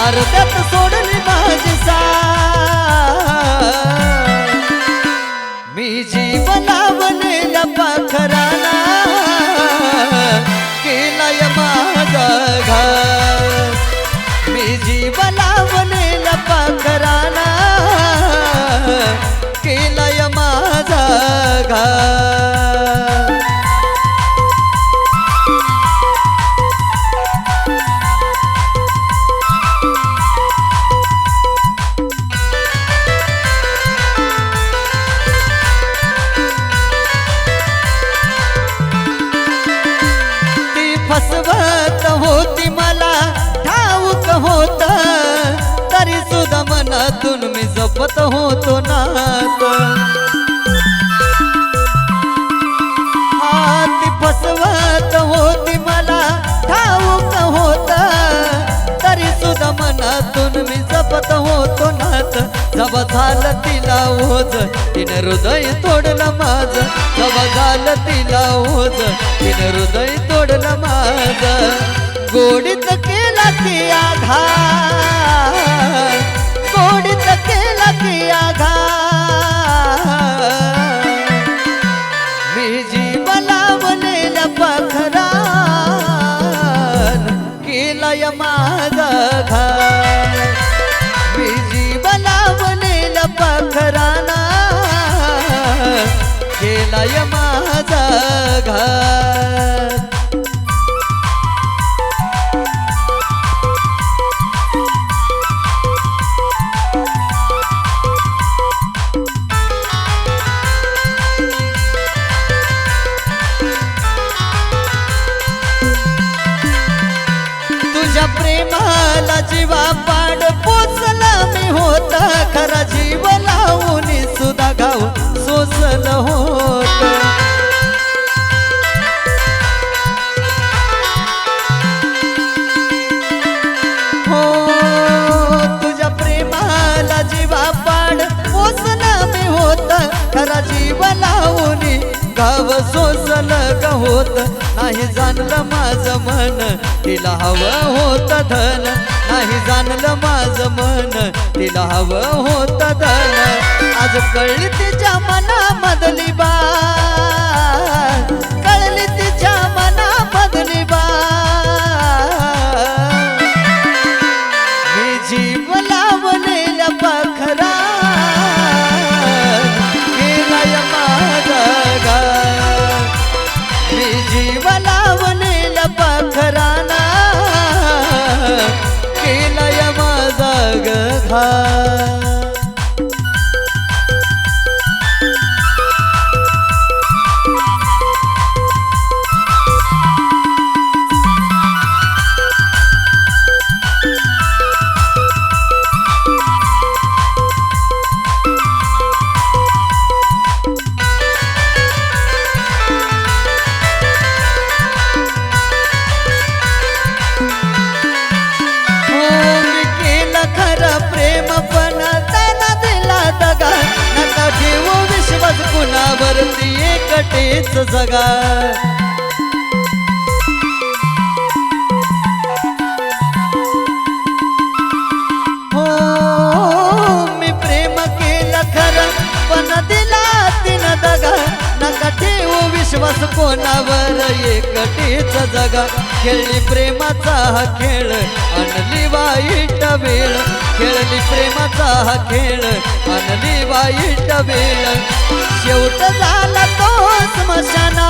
अर्ध्यात सोडली माझी सा जपत होतो नात आती फसवत होती मला ठाऊक होत. तरी सुद्धा मनातून मी जपत होतो नात जब झालं तिला ओझ तिने हृदय तोडलं माझ. जब झालं तिला ओझ तिने हृदय तोडलं माझ. गोडीत केला ती आघात गोडीत के ती आघात मी जीव लावलेल्या पाखरान केलाय माझा घात मी जीव लावलेल्या पाखराना केलाय माझा घा गाव सोसल ग होत नाही जाणलं माझं मन. तिला हवं होत धन नाही जाणलं माझं मन. तिला हवं होत धन. आज कळली तिच्या मनामधली बा Bye. एकटीच खेळली प्रेमाचा हा खेळ आणली वाईट वेळ. खेळली प्रेमाचा हा खेळ आणली वाईट वेळ. शेवट झाला तो स्मशाना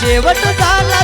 शेवट झाला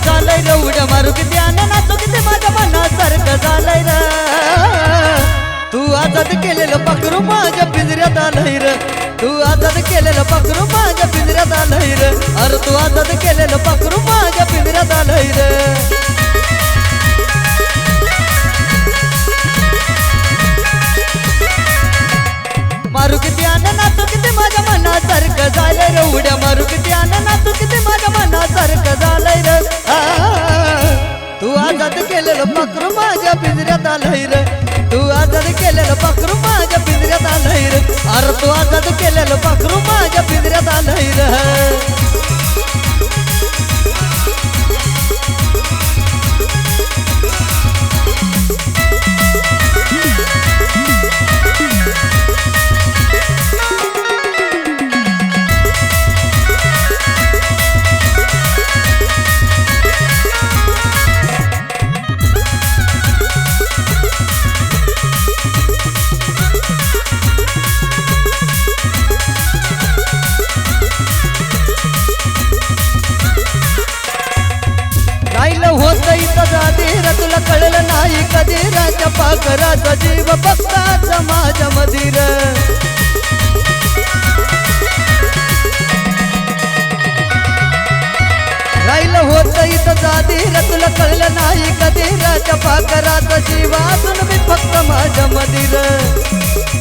मनासारखं झालंय रे उड्या मारू किती आणि किती माझ्या मनासारखं झालंय र. तू आजाद केलेलं पाखरू माझ्या पिंजऱ्यात आलंय र. तू आजाद केलेलं पाखरू माझ्या पिंजऱ्यात आलंय र. अरे तू आजाद केलेलं पाखरू माझ्या पिंजऱ्यात आलंय र. केलेलं पाखरू माझ्या पिंजऱ्यात आलंय रे. तू आजाद केलेलं पाखरू माझ्या पिंजऱ्यात आलंय रे. अरे तू आजाद केलेलं पाखरू माझ्या पिंजऱ्यात आलंय रे. इथं जाधीर तुला कळलं नाही कधी राजा पाकराचा जीव अजून मी फक्त माझ्या मधीर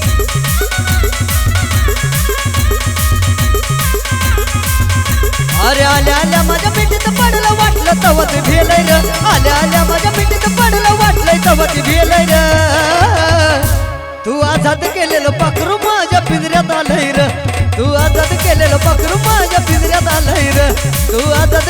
अरे आल्या आल्या माझ्या पेटीत पडलं वाटलं तवत भेलय र. आल्या आल्या माझ्या पेटीत पडलं वाटलंय तवत भेलय र. तू आझाद केलेलं पाखरू माझ्या पिंजऱ्यात आलंय र. तू आझाद केलेलं पाखरू माझ्या पिंजऱ्यात आलंय र. तू आझाद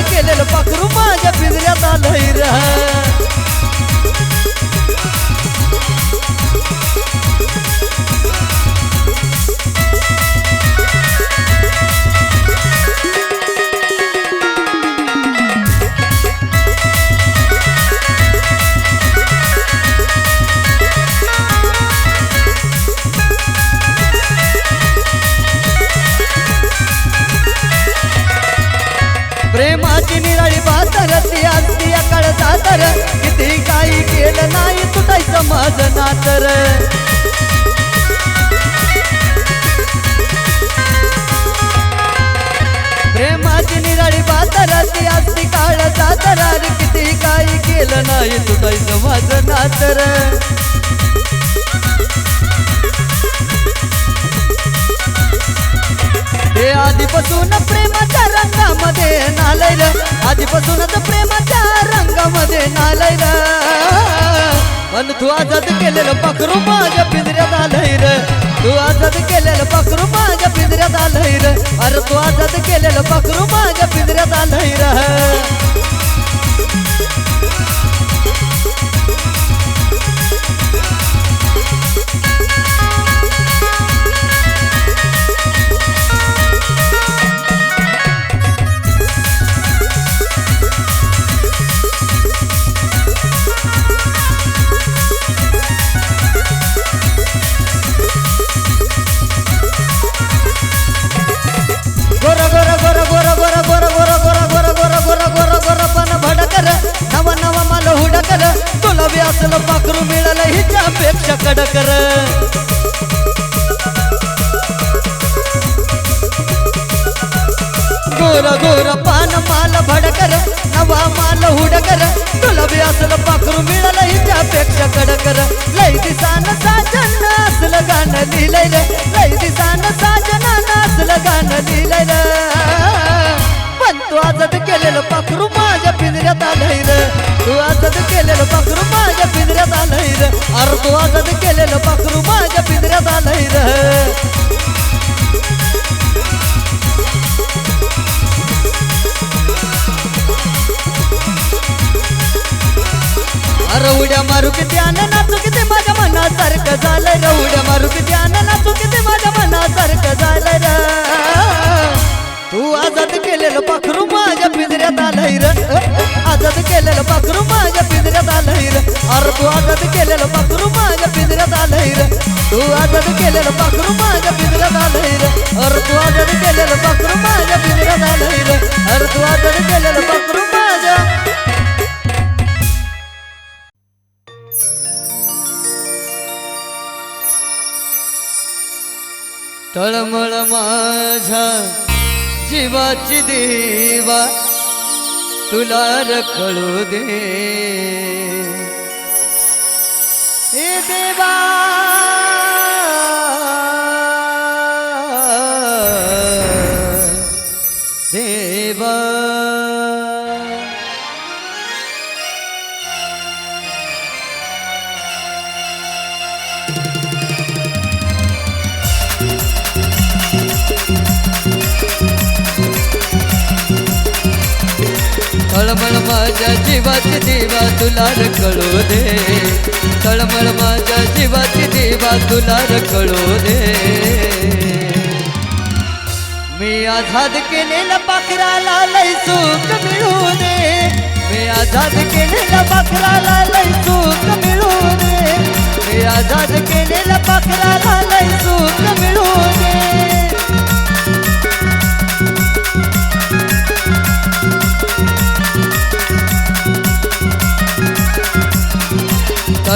माझं हे आधीपासून प्रेमाच्या रंगामध्ये नालय र आधीपासूनच प्रेमाच्या रंगामध्ये नालय पण तू आजाद केलेलं पखरू माझ्या पिंजऱ्यात आलंय र. तू आजाद केलेलं पखरू माझ्या पिंजऱ्यात आलंय र. अरे तू आजाद केलेलं पखरू माझ्या पिंजऱ्यात आलंय र. हिच्यापेक्षा कडकर गोर गोर पान माल भडकर नवा माल हुडकर. तुला बी असलं पाखरू मिळालं हिच्यापेक्षा कडकर. लय दिसान साजन असलं गाणं लिहिलंय रे. लय दिसान साजन असलं गाणं लिहिलंय रे. तू आजाद केलेलं पाखरू माझ्या पिंजऱ्यात आलंय रे. तू आजाद केलेलं पाखरू माझ्या पिंजऱ्यात आलंय रे. अरे तू आजाद केलेलं पाखरू माझ्या पिंजऱ्यात आलंय रे. अरे उड्या मारू किती आनंद नाचू किती माझ्या मनासारखं झालं रे. उड्या मारू किती तू आजाद केलेलं पाखरू माझ्या पिंजऱ्यात आलंय र. आजाद केलेलं पाखरू माझ्या पिंजऱ्यात आलंय र. अर तू आजाद केलेलं पाखरू माझ्या पिंजऱ्यात आलंय र. तू आजाद केलेलं पाखरू माझ्या पिंजऱ्यात आलंय र. अर तू आजाद केलेलं पाखरू माझ्या पिंजऱ्यात आलंय र. अर तू आजाद केलेलं पाखरू माझ्या तळमळ माझ्या जीवाची देवा तुला रखळू दे. देवा तळमळ माझ्या जीवाची देवा तुला कळू दे. तळमळ माझ्या जीवाची देवा तुला कळू दे. मी आझाद केलेला पाखराला लय सुख मिळू दे. मी आझाद केलेला पाखराला लय सुख मिळू दे. मी आझाद केलेला पाखराला लय सुख मिळू दे.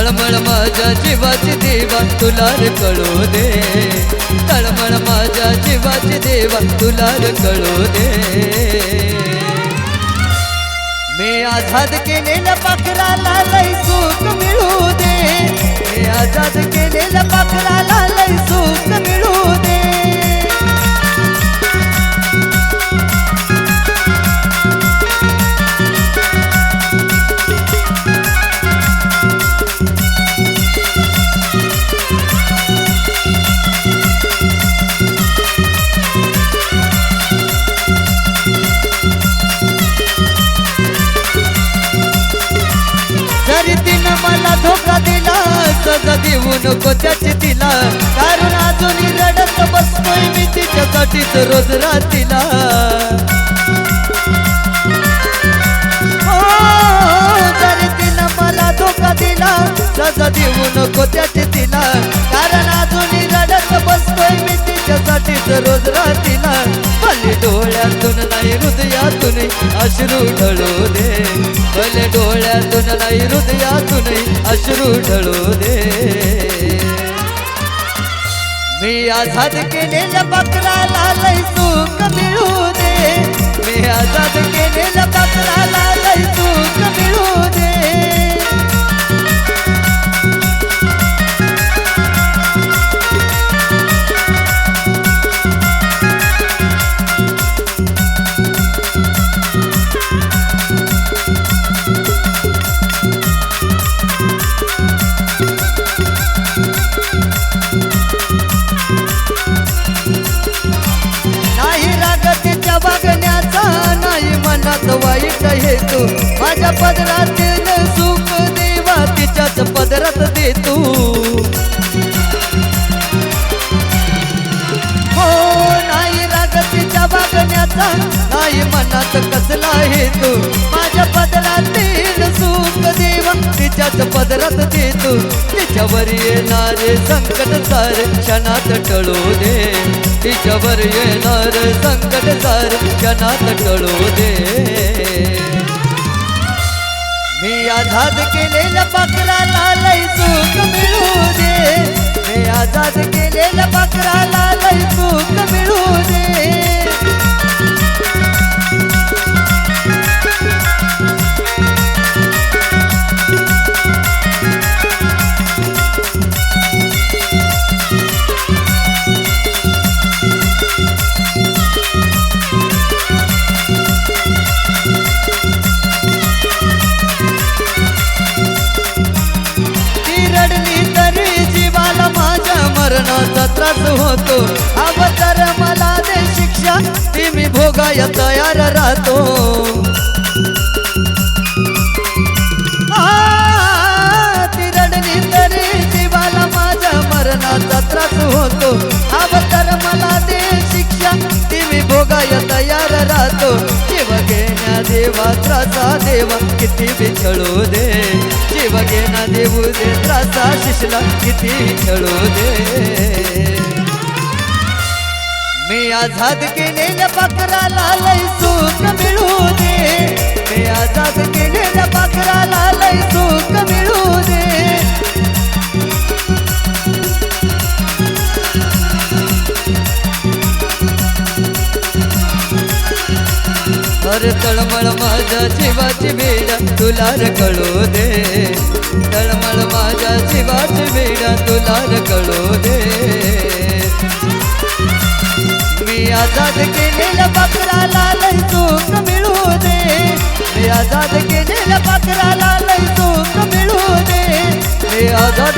तळमळ माझ्या जीवाची देवा तुला रे कळू दे. तळमळ माझ्या जीवाची देवा तुला रे कळू दे. मी आझाद केलेल्या पाखराला लय सुख मिळू दे. मी आझाद केलेल्या पाखराला लय सुख मिळू दे. सजा देऊ नको त्याची तिला. कारण अजून रडत बसतोय मी तिच्यासाठीच रोज रातीला. हो, जरी तिनं मला धोका दिला. सजा देऊ नको त्याची तिला. कारण अजून रडत बसतोय मी तिच्यासाठीच रोज रातीला. डोळ्यातून नाही हृदयातून अश्रू ढळू दे. भले डोळ्यातून नाही हृदयातून अश्रू ढळू दे. मी आझाद केलेल्या बकराला लय सुख मिळू दे. मी आझाद केलेल्या बकराला लय सुख पदरात तू. हो नाही रागतीच्या वागण्याचा नाही मनात कसला हेतू. माझ्या पदरातील सुख देव तिच्याच पदरात देतो. तिच्यावर येणारे संकट सार क्षणात टळू दे. तिच्यावर येणार संकट सार क्षणात टळू दे. मी आझाद केलेल्या पाकराला मनाचा त्रास होतो. अवतर मला दे शिक्षा ती मी भोगाय तयार राहतो. ती रडली तरी जीवाला माझ्या मरणाचा त्रास होतो. अवतर मला दे शिक्षा ती मी भोगाय तयार राहतो. जीव घेण्या देवा त्रासा देवा किती बिछळू दे. जीव घेणा देऊ दे त्रासा शिशला किती बिछळू दे. आझाद केलेल्या पाखराला लय सुख मिळू दे. ते आझाद केलेल्या पाखराला लय सुख मिळू दे. अर तळमळ माझ्या जीवाची वेडा तुला कळू दे. तळमळ माझ्या जीवाची वेडा तुला कळू दे. मी आजाद केलेल्या पाखराला लय चूक मिळू दे. मी आजाद केलेल्या पाखराला लय चूक मिळू दे. मी आजाद